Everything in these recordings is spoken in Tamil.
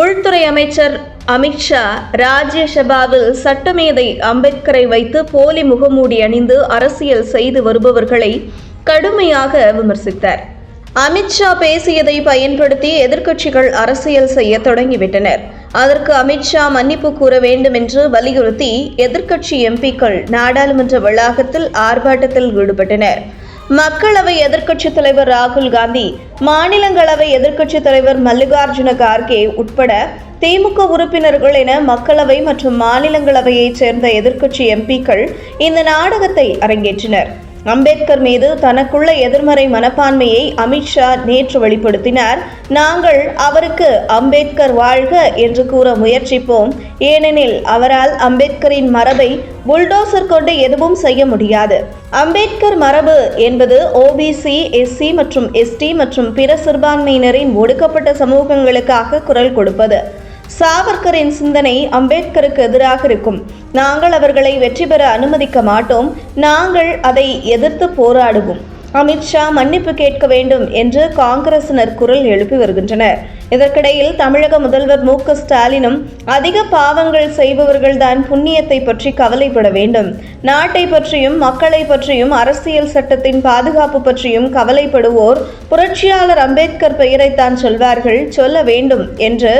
உள்துறை அமைச்சர் அமித்ஷா ராஜ்யசபாவில் சட்டமேதை அம்பேத்கரை வைத்து போலி முகமூடி அணிந்து அரசியல் செய்து வருபவர்களை கடுமையாக விமர்சித்தார். அமித்ஷா பேசியதை பயன்படுத்தி எதிர்க்கட்சிகள் அரசியல் செய்ய தொடங்கிவிட்டனர். அதற்கு அமித்ஷா மன்னிப்பு கூற வேண்டும் என்று வலியுறுத்தி எதிர்க்கட்சி எம்பிக்கள் நாடாளுமன்ற வளாகத்தில் ஆர்ப்பாட்டத்தில் ஈடுபட்டனர். மக்களவை எதிர்க்கட்சித் தலைவர் ராகுல் காந்தி மாநிலங்களவை எதிர்க்கட்சித் தலைவர் மல்லிகார்ஜுன கார்கே உட்பட திமுக உறுப்பினர்கள் என மக்களவை மற்றும் மாநிலங்களவையைச் சேர்ந்த எதிர்க்கட்சி எம்பிக்கள் இந்த நாடகத்தை அரங்கேற்றினர். அம்பேத்கர் மீது தனக்குள்ள எதிர்மறை மனப்பான்மையை அமித்ஷா நேற்று வெளிப்படுத்தினார். நாங்கள் அவருக்கு அம்பேத்கர் வாழ்க என்று கூற முயற்சிப்போம். ஏனெனில் அவரால் அம்பேத்கரின் மரபை புல்டோசர் கொண்டு எதுவும் செய்ய முடியாது. அம்பேத்கர் மரபு என்பது ஓபிசி எஸ்சி மற்றும் எஸ்டி மற்றும் பிற சிறுபான்மையினரின் ஒடுக்கப்பட்ட சமூகங்களுக்காக குரல் கொடுப்பது. சாவர்கரின் சிந்தனை அம்பேத்கருக்கு எதிராக இருக்கும். நாங்கள் அவர்களை வெற்றி பெற அனுமதிக்க மாட்டோம். நாங்கள் அதை எதிர்த்து போராடுவோம். அமித்ஷா மன்னிப்பு கேட்க வேண்டும் என்று காங்கிரசினர் குரல் எழுப்பி வருகின்றனர். இதற்கிடையில் தமிழக முதல்வர் மு க ஸ்டாலினும் அதிக பாவங்கள் செய்பவர்கள்தான் புண்ணியத்தை பற்றி கவலைப்பட வேண்டும். நாட்டை பற்றியும் மக்களை பற்றியும் அரசியல் சட்டத்தின் பாதுகாப்பு பற்றியும் கவலைப்படுவோர் புரட்சியாளர் அம்பேத்கர் பெயரைத்தான் சொல்வார்கள் சொல்ல வேண்டும் என்று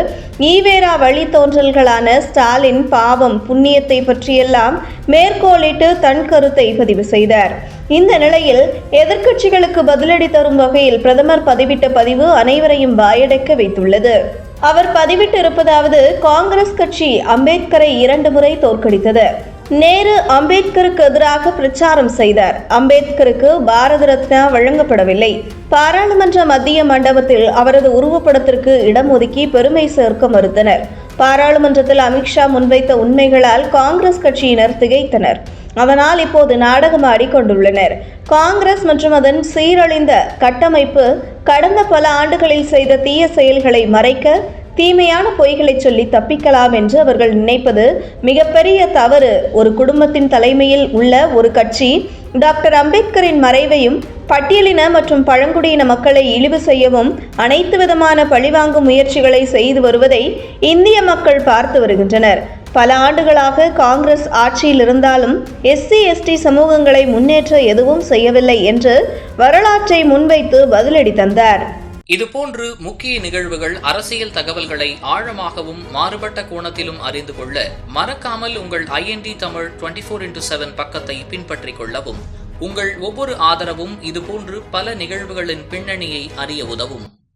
ஈவேரா வழித்தோன்றல்களான ஸ்டாலின் பாவம் புண்ணியத்தை பற்றியெல்லாம் மேற்கோளிட்டு தன் கருத்தை பதிவு செய்தார். இந்த நிலையில் எதிர்க்கட்சிகளுக்கு பதிலடி தரும் வகையில் பிரதமர் பதிவிட்ட பதிவு அனைவரையும் வாயடைக்க வைத்துள்ளது. அவர் பதிவிட்டிருப்பதாவது காங்கிரஸ் கட்சி அம்பேத்கரை இரண்டு முறை தோற்கடித்தது. நேரு அம்பேத்கருக்கு எதிராக பிரச்சாரம் செய்தார். அம்பேத்கருக்கு பாரத ரத்னா வழங்கப்படவில்லை. பாராளுமன்ற மத்திய மண்டபத்தில் அவரது உருவப்படத்திற்கு இடம் ஒதுக்கி பெருமை சேர்க்க மறுத்தனர். பாராளுமன்றத்தில் அமித்ஷா முன்வைத்த உண்மைகளால் காங்கிரஸ் கட்சியினர் திகைத்தனர். அதனால் இப்போது நாடகமாடி கொண்டுள்ளனர் காங்கிரஸ் மற்றும் அதன் சீரழிந்த கட்டமைப்பு கடந்த பல ஆண்டுகளில் செய்த தீய செயல்களை மறைக்க தீமையான பொய்களை சொல்லி தப்பிக்கலாம் என்று அவர்கள் நினைப்பது மிகப்பெரிய தவறு. ஒரு குடும்பத்தின் தலைமையில் உள்ள ஒரு கட்சி டாக்டர் அம்பேத்கரின் மறைவையும் பட்டியலின மற்றும் பழங்குடியின மக்களை இழிவு செய்யவும் அனைத்து விதமான பழிவாங்கும் முயற்சிகளை செய்து வருவதை இந்திய மக்கள் பார்த்து வருகின்றனர். பல ஆண்டுகளாக காங்கிரஸ் ஆட்சியில் இருந்தாலும் எஸ்சி எஸ்டி சமூகங்களை முன்னேற்ற எதுவும் செய்யவில்லை என்று வரலாற்றை முன்வைத்து பதிலடி தந்தார். இதுபோன்று முக்கிய நிகழ்வுகள் அரசியல் தகவல்களை ஆழமாகவும் மாறுபட்ட கோணத்திலும் அறிந்து கொள்ள மறக்காமல் உங்கள் IND Tamil twenty four into seven பக்கத்தை பின்பற்றிக் கொள்ளவும். உங்கள் ஒவ்வொரு ஆதரவும் இதுபோன்று பல நிகழ்வுகளின் பின்னணியை அறிய உதவும்.